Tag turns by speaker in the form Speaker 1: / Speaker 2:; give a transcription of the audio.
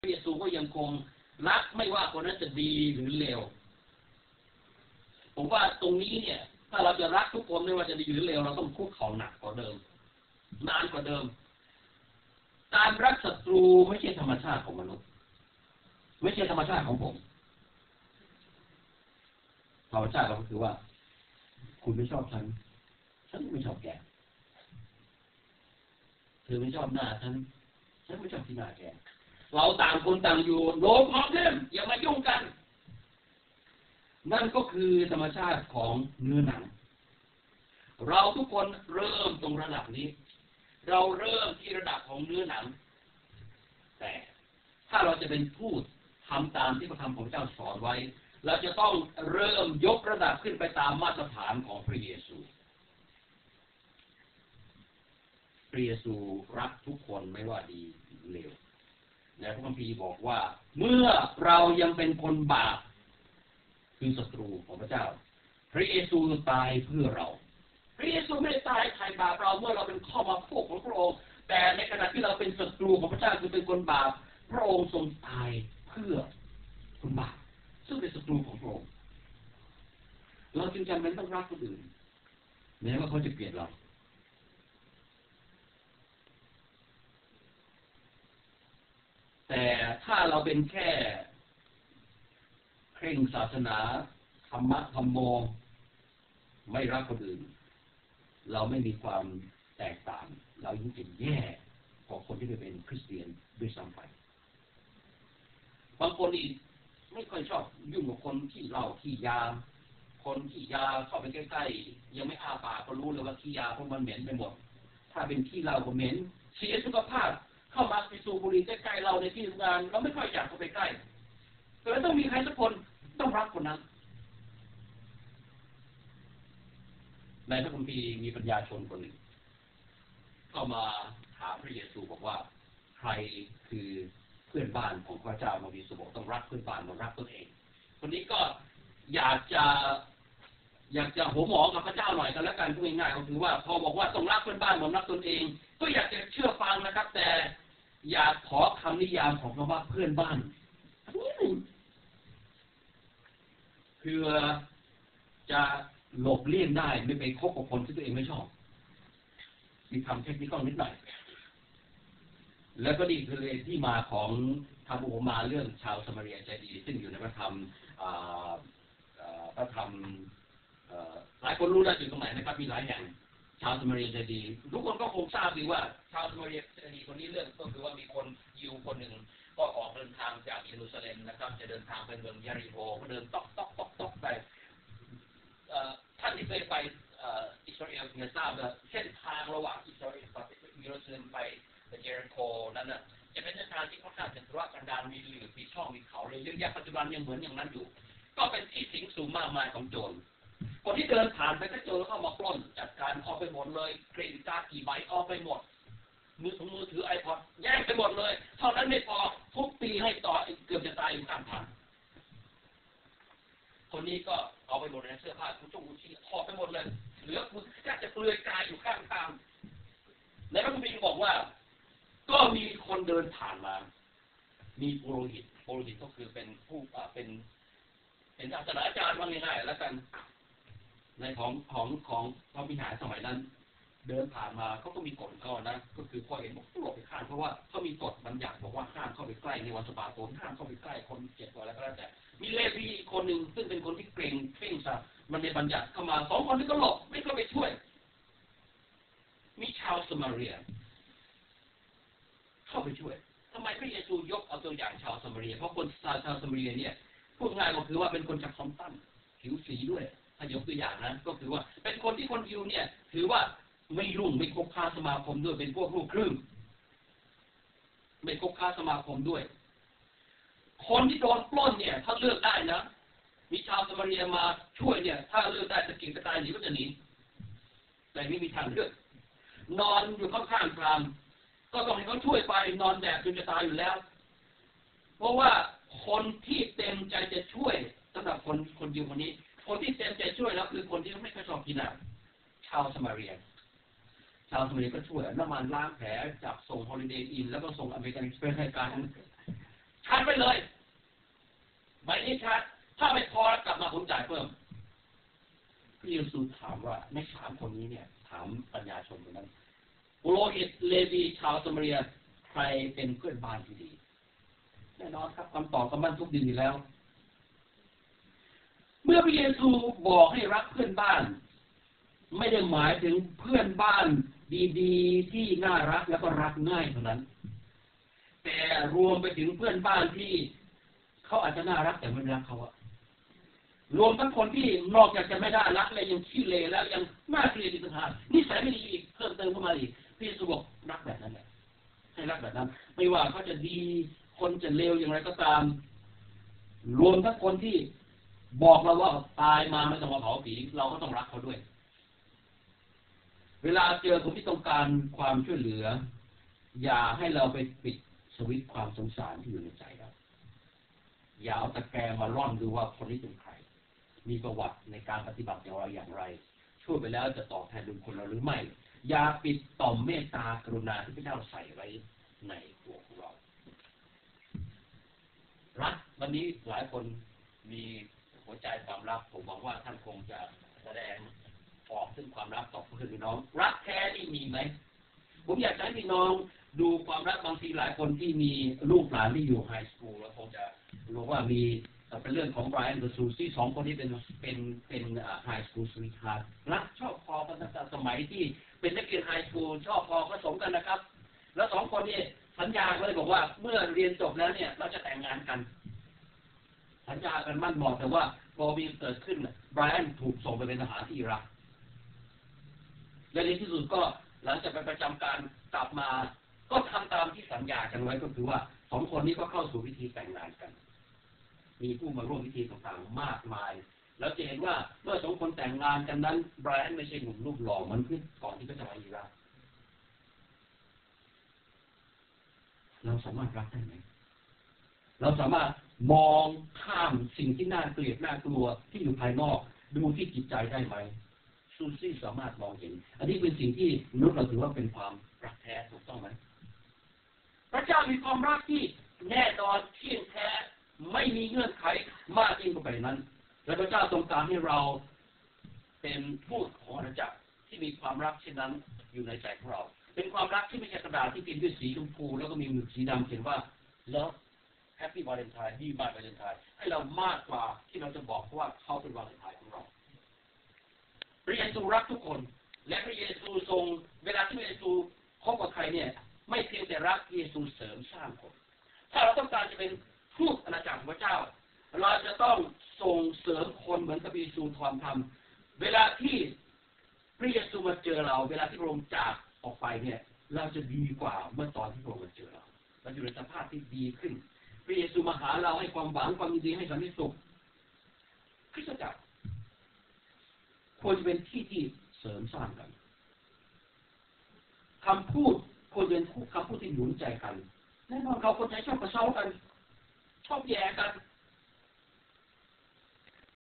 Speaker 1: พระเยซูก็ยังคงรักไม่ว่าคนนั้นจะดีหรือเลว ผมว่าตรงนี้เนี่ย ถ้าเราจะรักทุกคนไม่ว่าจะดีหรือเลวเราต้องคุกเข่าหนักกว่าเดิม นานกว่าเดิม การรักศัตรูไม่ใช่ธรรมชาติของมนุษย์ ไม่ใช่ธรรมชาติของผม ธรรมชาติเราก็คือว่า คุณไม่ชอบฉัน ฉันไม่ชอบแกเธอไม่ชอบหน้าฉัน ฉันไม่ชอบที่หน้าแก เราต่างคนต่างอยู่โลภพร้อมเดมอย่ามายุ่งกัน นั่นก็คือธรรมชาติของเนื้อหนัง เราทุกคนเริ่มตรงระดับนี้ เราเริ่มที่ระดับของเนื้อหนัง แต่ถ้าเราจะเป็นผู้ทำตามที่พระธรรมของเจ้าสอนไว้ เราจะต้องเริ่มยกระดับขึ้นไปตามมาตรฐานของพระเยซูพระเยซูรักทุกคนไม่ว่าดีหรือเลว และพระคัมภีร์บอกว่า เมื่อเรายังเป็นคนบาปคือศัตรูของพระเจ้า พระเยซูตายเพื่อเรา พระเยซูไม่ได้ตายไถ่บาปเราเมื่อเราเป็นข้อมาพวกของพระองค์แต่ในขณะที่เราเป็นศัตรูของพระเจ้าคือเป็นคนบาปพระองค์ทรงตายเพื่อคนบาปซึ่งเป็นศัตรูของพระองค์เราจึงจำเป็นต้องรักคนอื่นแม้ว่าเขาจะเกลียดเรา แต่ถ้าเราเป็นแค่เคร่งศาสนาธรรมะธรรมโม ไม่รักคนอื่น เราไม่มีความแตกต่าง เรายิ่งจะแย่กว่าคนที่ไม่เป็นคริสเตียนด้วยซ้ำไปบางคนนี่ไม่ค่อยชอบยุ่งกับคนที่เล่าที่ยา คนที่ยาเข้าไปใกล้ๆยังไม่อาปากก็รู้เลยว่าขี้ยาเพราะมันเหม็นไปหมด ถ้าเป็นขี้เหล้าก็เหม็นเสียสุขภาพ เข้ามาไปสู่บุรีใกล้ๆเราในที่ทำงาน เราไม่ค่อยอยากเข้าไปใกล้แต่ต้องมีใครสักคนต้องรักคนนั้นในพระคัมภีร์มีปัญญาชนคนหนึ่งเข้ามาถามพระเยซูบอกว่า ใครคือเพื่อนบ้านของพระเจ้ามาวีสุบอกต้องรักเพื่อนบ้านมารักตนเอง คนนี้ก็อยากจะ อยากจะหัวหมอกับพระเจ้าหน่อยกันแล้วกันพูดง่ายๆก็คือว่าพอบอกว่าต้องรักเพื่อนบ้านเหมือนรักตนเอง ก็อยากจะเชื่อฟังนะครับ แต่ อยากขอคำนิยามของคำว่าเพื่อนบ้านเพื่อจะหลบเลี่ยงได้ไม่ไปคบกับคนที่ตัวเองไม่ชอบ มีคำเทคนิคนิดหน่อยแล้วก็นี่คือที่มาของทำอุปมาเรื่องชาวสมาเรียใจดี ซึ่งอยู่ในพระธรรมพระธรรมหลายคนรู้แล้วอยู่ตรงไหนนะครับมีหลายแห่ง ชาวสมาเรียใจดี ทุกคนก็คงทราบดีว่า ชาวสมาเรียใจดีคนนี้เรื่องก็คือว่ามีคนยิวคนหนึ่งก็ออกเดินทางจากเยรูซาเล็มนะครับ จะเดินทางไปเมืองยาริโฮก็เดินตอกตอกตอกตอกไปท่านที่เคยไปอิสราเอลเนี่ยทราบว่าเส้นทางระหว่างอิสราเอลกับเยรูซาเล็มไปเยริโคนั้นน่ะจะเป็นเส้นทางที่ค่อนข้างจะทุรกันดารมีหลือมีช่องมีเขาเลยเยอะแยะปัจจุบันยังเหมือนอย่างนั้นอยู่ ก็เป็นที่สิงสูงมากมายของโจร คนที่เดินผ่านไปก็โจรเข้ามาปล้นจัดการเอาไปหมดเลยเครดิตการ์ดกี่ใบเอาไปหมด มือถือมือถือไอพอดแย่งไปหมดเลย เท่านั้นไม่พอทุกปีให้ต่อเกือบจะตายอยู่ข้างทางคนนี้ก็เอาไปหมดในเสื้อผ้าทุกชุดชีพอไปหมดเลย เหลือคุณแค่จะเปลือยกายอยู่ข้างทางในพระคัมภีร์บอกว่า ก็มีคนเดินผ่านมา มีโปรหิตโปรหิตก็คือเป็นผู้เป็นเป็นศาสนาจารย์ว่าง่ายๆแล้วกัน ในของของของพระวิหารสมัยนั้น เดินผ่านมาเขาก็มีกฎเขานะก็คือพอเห็นบอกหลบไปข้างเพราะว่าเขามีกฎบัญญัติบอกว่าห้ามเข้าไปใกล้ในวันสปาโตนห้ามเข้าไปใกล้คนเจ็บตัวอะไรก็แล้วแต่ มีเลวีคนหนึ่งซึ่งเป็นคนที่เกรงเพ่งสัตว์มันในบัญญัติเข้ามาสองคนนี้ก็หลบไม่เข้าไปช่วย มีชาวสมาเรียเข้าไปช่วยทำไมพระเยซูยกเอาตัวอย่างชาวสมาเรียเพราะคนชาวชาวสมาเรียเนี่ยพูดง่ายก็คือว่าเป็นคนจากคอมตันผิวสีด้วย ถ้ายกตัวอย่างนะก็คือว่าเป็นคนที่คนยิวเนี่ย ถือว่าไม่รุ่งไม่คบค้าสมาคมด้วยเป็นพวกลูกครึ่งไม่คบค้าสมาคมด้วย คนที่โดนปล้นเนี่ย ถ้าเลือกได้นะมีชาวสมาเรียมาช่วยเนี่ย ถ้าเลือกได้จะกินกระตายหนีก็จะหนีแต่ไม่มีทางเลือกนอนอยู่ข้างๆทางก็ต้องให้เขาช่วยไปนอนแดดจนจะตายอยู่แล้ว เพราะว่าคนที่เต็มใจจะช่วยสำหรับคนคนยิวคนนี้ คนที่เต็มใจช่วยแล้วคือคนที่ไม่ค่อยชอบกินอะชาวสมาเรียชาวสมาเรียก็ช่วยน้ำมันล้างแผลจับส่งฮอลิเดย์อิน แล้วก็ส่งอเมริกันเอ็กซ์เพรสให้การเลยใบนี้ชัดถ้าไม่พอแล้วกลับมาผมจ่ายเพิ่มพระเยซูถามว่าในสามคนนี้เนี่ย ถามปัญญาชนคนนั้นโลหิตเลวีชาวสมาเรียใครเป็นเพื่อนบ้านที่ดีแน่นอนครับคำตอบก็มั่นทุกดินอยู่แล้ว เมื่อพระเยซูบอกให้รักเพื่อนบ้าน ไม่ได้หมายถึงเพื่อนบ้านดีๆ ที่น่ารักแล้วก็รักง่ายเท่านั้น แต่รวมไปถึงเพื่อนบ้านที่เขาอาจจะน่ารักแต่ไม่รักเขาอะรวมทั้งคนที่นอกจากจะไม่ได้รักเลยยังขี้เลแล้วยังน่าเกลียดอีกต่างหากนิสัยไม่ดีอีกเพิ่มเติมเข้ามาอีกพี่เยซูบอกรักแบบนั้นแหละให้รักแบบนั้น ไม่ว่าเขาจะดีคนจะเลวอย่างไรก็ตาม รวมทั้งคนที่ บอกเราว่าตายมาไม่ต้องมาเผาผีเราก็ต้องรักเขาด้วย เวลาเจอคนที่ต้องการความช่วยเหลือ อย่าให้เราไปปิดสวิตความสงสารที่อยู่ในใจเราอย่าเอาตะแกรงมาร่อนดูว่าคนนี้เป็นใคร มีประวัติในการปฏิบัติอย่างไรอย่างไร ช่วยไปแล้วจะตอบแทนบุญคุณเราหรือไม่ อย่าปิดต่อมเมตตากรุณาที่พระเจ้าใส่ไว้ในตัวของเรารักวันนี้หลายคนมี หัวใจความรักผมหวังว่าท่านคงจะแสดงออกซึ่งความรักต่อเพื่อนพี่น้อง รักแท้นี่มีไหมผมอยากให้พี่น้องดูความรักบางทีหลายคนที่มีลูกหลานที่อยู่ไฮสคูลแล้วคงจะรู้ว่ามีเป็นเรื่องของไบรอันกับซูซี่สองคนที่เป็นเป็นเป็นไฮสคูลสวีทฮาร์ดรักชอบพอกันตั้งแต่สมัยที่เป็นนักเรียนไฮสคูลชอบพอผสมกันนะครับ แล้วสองคนนี้สัญญาก็เลยบอกว่าเมื่อเรียนจบแล้วเนี่ยเราจะแต่งงานกัน สัญญากันมั่นบอกแต่ว่าพอมีเกิดขึ้นไบรอันถูกส่งไปเป็นทหารที่อิรักและในที่สุดก็หลังจากไปประจำการกลับมา ก็ทำตามที่สัญญากันไว้ก็คือว่าสองคนนี้ก็เข้าสู่พิธีแต่งงานกัน มีผู้มาร่วมพิธีต่างๆมากมาย แล้วจะเห็นว่าเมื่อสองคนแต่งงานกันนั้นไบรอันไม่ใช่หนุ่มรูปหล่อเหมันขึ้นก่อนที่เขาจะมาอิรักเราสามารถรักได้ไหมเราสามารถ มองข้ามสิ่งที่น่าเกลียดน่ากลัวที่อยู่ภายนอก ดูที่จิตใจได้ไหมซูซี่สามารถมองเห็น อันนี้เป็นสิ่งที่มนุษย์เราถือว่าเป็นความรักแท้ถูกต้องไหมพระเจ้ามีความรักที่แน่นอนเที่ยงแท้ไม่มีเงื่อนไขมากยิ่งกว่าไปนั้น และพระเจ้าทรงการให้เราเป็นผู้ของอาณาจักรที่มีความรักเช่นนั้นอยู่ในใจของเรา เป็นความรักที่ไม่ใช่กระดาษที่พิมพ์ด้วยสีชมพูแล้วก็มีหมึกสีดำเขียนว่า love happy valentine ดีมาก valentine ให้เรามากกว่าที่เราจะบอกว่าเขาเป็นวาเลนไทน์ของเราพระเยซูรักทุกคน และพระเยซูทรง เวลาที่พระเยซูคบกับใครเนี่ย ไม่เพียงแต่รักพระเยซูเสริมสร้างคน ถ้าเราต้องการจะเป็นทูตอาณาจักรของพระเจ้า เราจะต้องส่งเสริมคนเหมือนกับเยซูทำทำเวลาที่พระเยซูมาเจอเรา เวลาที่พระองค์จากออกไปเนี่ย เราจะดีกว่าเมื่อตอนที่พระองค์มาเจอเราเราอยู่ในสภาพที่ดีขึ้น พระเยซูมาหาเราให้ความหวังความยินดีให้สันติสุขคริสตจักรควรจะเป็นที่ที่เสริมสร้างกันคำพูดควรเป็นคำพูดที่หนุนใจกันแน่นอนเขาคนใจชอบกระเซ้ากัน ชอบแย่กัน